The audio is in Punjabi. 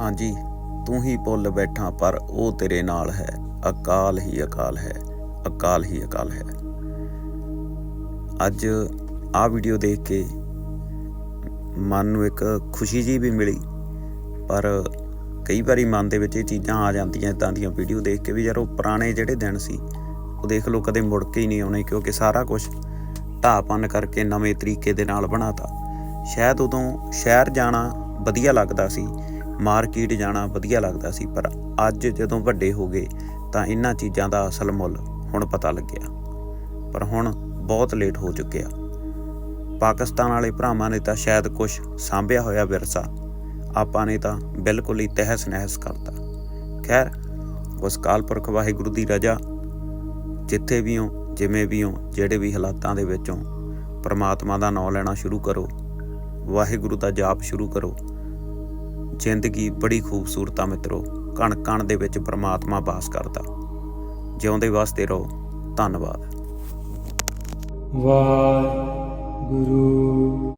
ਹਾਂਜੀ, ਤੂੰ ਹੀ ਭੁੱਲ ਬੈਠਾ ਪਰ ਉਹ ਤੇਰੇ ਨਾਲ ਹੈ। ਅਕਾਲ ਹੀ ਅਕਾਲ ਹੈ, ਅਕਾਲ ਹੀ ਅਕਾਲ ਹੈ। ਅੱਜ ਆ ਵੀਡੀਓ ਦੇਖ ਕੇ ਮਨ ਨੂੰ ਇੱਕ ਖੁਸ਼ੀ ਜੀ ਵੀ ਮਿਲੀ, ਪਰ ਕਈ ਵਾਰੀ ਮਨ ਦੇ ਵਿੱਚ ਇਹ ਚੀਜ਼ਾਂ ਆ ਜਾਂਦੀਆਂ ਇਦਾਂ ਦੀਆਂ ਵੀਡੀਓ ਦੇਖ ਕੇ ਵੀ ਯਾਰ ਉਹ ਪੁਰਾਣੇ ਜਿਹੜੇ ਦਿਨ ਸੀ, ਉਹ ਦੇਖ ਲਓ ਕਦੇ ਮੁੜ ਕੇ ਹੀ ਨਹੀਂ ਆਉਣੇ ਕਿਉਂਕਿ ਸਾਰਾ ਕੁਝ ਢਾਪਨ ਕਰਕੇ ਨਵੇਂ ਤਰੀਕੇ ਦੇ ਨਾਲ ਬਣਾਤਾ। ਸ਼ਾਇਦ ਉਦੋਂ ਸ਼ਹਿਰ ਜਾਣਾ ਵਧੀਆ ਲੱਗਦਾ ਸੀ ਮਾਰਕੀਟ ਜਾਣਾ ਵਧੀਆ ਲੱਗਦਾ ਸੀ, ਪਰ ਅੱਜ ਜਦੋਂ ਵੱਡੇ ਹੋ ਗਏ ਤਾਂ ਇਹਨਾਂ ਚੀਜ਼ਾਂ ਦਾ ਅਸਲ ਮੁੱਲ ਹੁਣ ਪਤਾ ਲੱਗਿਆ। ਪਰ ਹੁਣ ਬਹੁਤ ਲੇਟ ਹੋ ਚੁੱਕਿਆ। ਪਾਕਿਸਤਾਨ ਵਾਲੇ ਭਰਾਵਾਂ ਨੇ ਤਾਂ ਸ਼ਾਇਦ ਕੁਝ ਸਾਂਭਿਆ ਹੋਇਆ ਵਿਰਸਾ। ਆਪਾਂ ਨੇ ਤਾਂ ਬਿਲਕੁਲ ਹੀ ਤਹਿਸ ਨਹਿਸ ਕਰਤਾ। ਖੈਰ, ਉਸ ਕਾਲਪੁਰਖ ਵਾਹਿਗੁਰੂ ਦੀ ਰਜਾ, ਜਿੱਥੇ ਵੀ ਹੋ, ਜਿਵੇਂ ਵੀ ਹੋ, ਜਿਹੜੇ ਵੀ ਹਾਲਾਤਾਂ ਦੇ ਵਿੱਚੋਂ ਪਰਮਾਤਮਾ ਦਾ ਨਾਮ ਲੈਣਾ ਸ਼ੁਰੂ ਕਰੋ। ਵਾਹਿਗੁਰੂ ਦਾ ਜਾਪ ਸ਼ੁਰੂ ਕਰੋ। ਜ਼ਿੰਦਗੀ ਬੜੀ ਖੂਬਸੂਰਤ ਆ ਮਿੱਤਰੋ। ਕਣ ਕਣ ਦੇ ਵਿੱਚ ਪਰਮਾਤਮਾ ਵਾਸ ਕਰਦਾ। ਜਿਉਂਦੇ ਵਾਸਤੇ ਰਹੋ। ਧੰਨਵਾਦ। ਵਾਹਿਗੁਰੂ